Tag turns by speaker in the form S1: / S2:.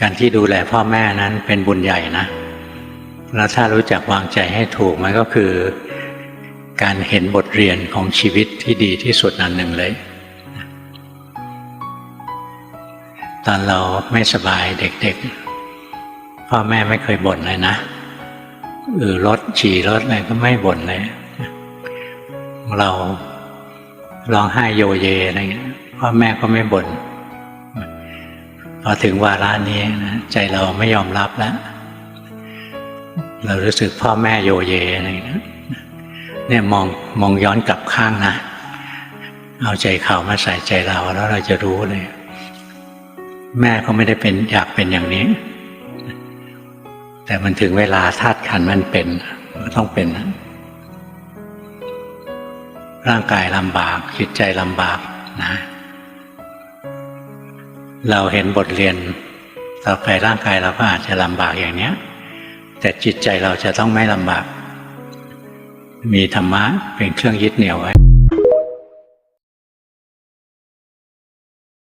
S1: การที่ดูแลพ่อแม่นั้นเป็นบุญใหญ่นะ แล้วถ้ารู้จักวางใจให้ถูกมันก็คือ การเห็นบทเรียนของชีวิตที่ดีที่สุดอันหนึ่งเลย ตอนเราไม่สบายเด็กๆ พ่อแม่ไม่เคยบ่นเลยนะเออรถฉี่รถอะไรก็ไม่บ่นเลย เราร้องไห้โยเยอะไรเงี้ยพ่อแม่ก็ไม่บ่น พอถึงวาระนี้นะใจเราไม่ยอมรับแล้ว เรารู้สึกพ่อแม่โยเยอะไรเงี้ยเนี่ยมองมองย้อนกลับข้างนะ เอาใจเขามาใส่ใจเราแล้วเราจะรู้เลย แม่ก็ไม่ได้เป็นอยากเป็นอย่างนี้ แต่มันถึงเวลาธาตุขันมันเป็นก็ต้องเป็นนะร่างกายลำบากจิตใจลำบากนะ เราเห็นบทเรียนต่อไปร่างกายเราก็อาจจะลำบากอย่างเนี้ย แต่จิตใจเราจะต้องไม่ลำบาก มีธรรมะเป็นเครื่องยึดเหนี่ยวไว้